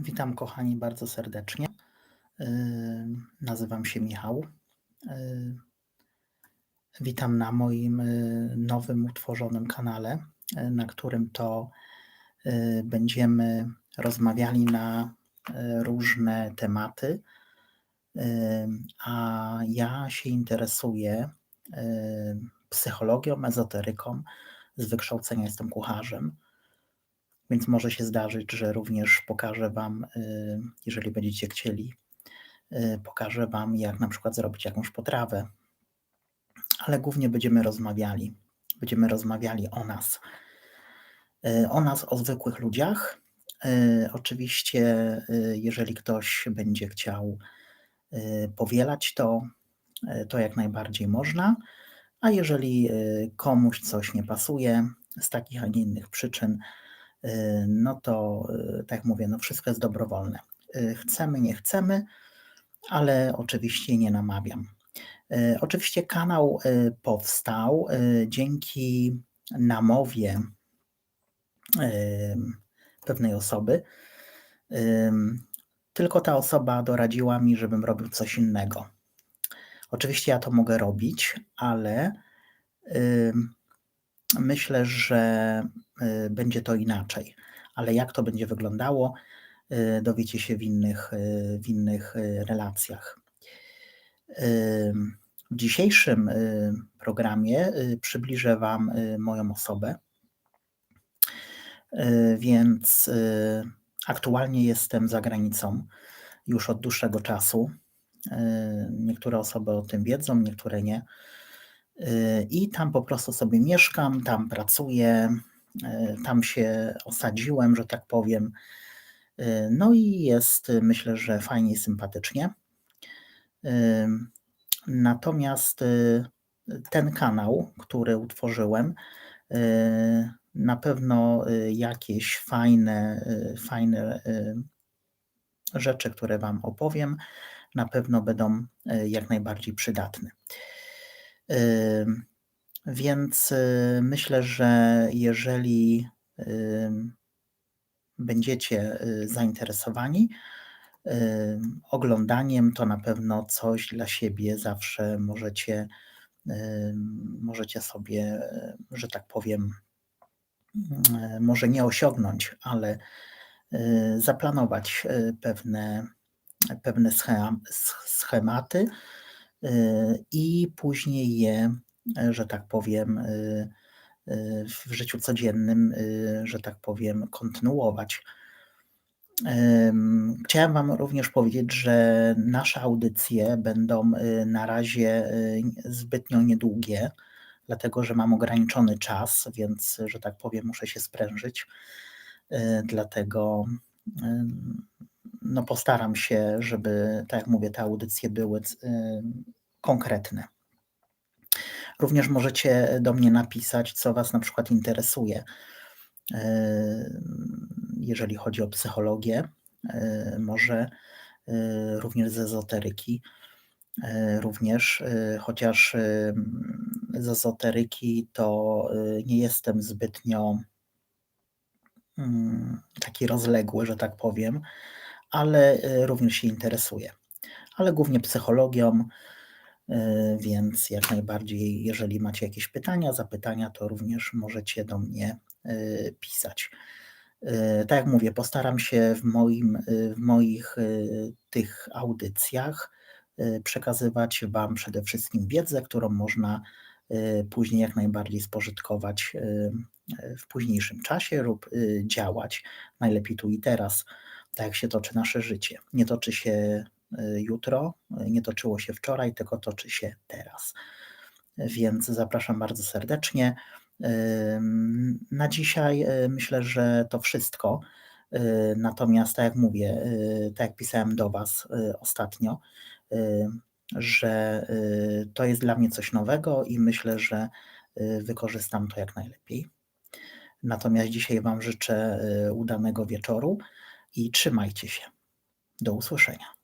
Witam kochani bardzo serdecznie. Yy, Nazywam się Michał. Yy, Witam na moim yy, nowym utworzonym kanale, na którym to będziemy rozmawiali na różne tematy. A ja się interesuję psychologią, ezoteryką. Z wykształcenia jestem kucharzem. Więc może się zdarzyć, że również pokażę Wam, y, jeżeli będziecie chcieli, y, pokażę Wam, jak na przykład zrobić jakąś potrawę. Ale głównie będziemy rozmawiali. Będziemy rozmawiali o nas. Y, O nas, o zwykłych ludziach. Oczywiście, jeżeli ktoś będzie chciał powielać to, to jak najbardziej można. A jeżeli komuś coś nie pasuje z takich, a nie innych przyczyn, no to y, tak mówię, no wszystko jest dobrowolne. Y, Chcemy, nie chcemy, ale oczywiście nie namawiam. Y, Oczywiście kanał y, powstał y, dzięki namowie pewnej osoby. Tylko ta osoba doradziła mi, żebym robił coś innego. Oczywiście ja to mogę robić, ale myślę, że y, będzie to inaczej. Ale jak to będzie wyglądało, y, dowiecie się w innych, y, w innych relacjach. W dzisiejszym programie przybliżę Wam moją osobę. Więc aktualnie jestem za granicą już od dłuższego czasu. Niektóre osoby o tym wiedzą, niektóre nie. Y, I tam po prostu sobie mieszkam, tam pracuję, y, tam się osadziłem, że tak powiem. Y, No i jest, myślę, że fajnie i sympatycznie. Ym, Natomiast ten kanał, który utworzyłem, na pewno jakieś fajne, fajne rzeczy, które Wam opowiem, na pewno będą jak najbardziej przydatne. Więc y, myślę, że jeżeli będziecie y, zainteresowani oglądaniem, to na pewno coś dla siebie zawsze możecie, możecie sobie, że tak powiem, y, może nie osiągnąć, ale zaplanować pewne, pewne schem- sch- schematy i później je, y, że tak powiem, y, y, w życiu codziennym, y, że tak powiem, kontynuować. Chciałem Wam również powiedzieć, że nasze audycje będą y, na razie y, zbytnio niedługie, dlatego że mam ograniczony czas, więc, że tak powiem, muszę się sprężyć. Y, Dlatego no, postaram się, żeby, tak jak mówię, te audycje były y, konkretne. Również możecie do mnie napisać, co Was na przykład interesuje, y, jeżeli chodzi o psychologię, y, może również z ezoteryki, również, chociaż z ezoteryki to nie jestem zbytnio mm, taki rozległy, że tak powiem, ale y, również się interesuję. Ale głównie psychologią, y, więc jak najbardziej, jeżeli macie jakieś pytania, zapytania, to również możecie do mnie y, pisać. Tak jak mówię, postaram się w, moim, w moich tych audycjach przekazywać Wam przede wszystkim wiedzę, którą można później jak najbardziej spożytkować w późniejszym czasie lub działać najlepiej tu i teraz, tak jak się toczy nasze życie. Nie toczy się y, jutro, y, nie toczyło się wczoraj, tylko toczy się teraz. Więc zapraszam bardzo serdecznie. Na dzisiaj y, myślę, że to wszystko. Natomiast, tak jak mówię, tak jak pisałem do Was ostatnio, że to jest dla mnie coś nowego i myślę, że wykorzystam to jak najlepiej. Natomiast dzisiaj Wam życzę udanego wieczoru i trzymajcie się. Do usłyszenia.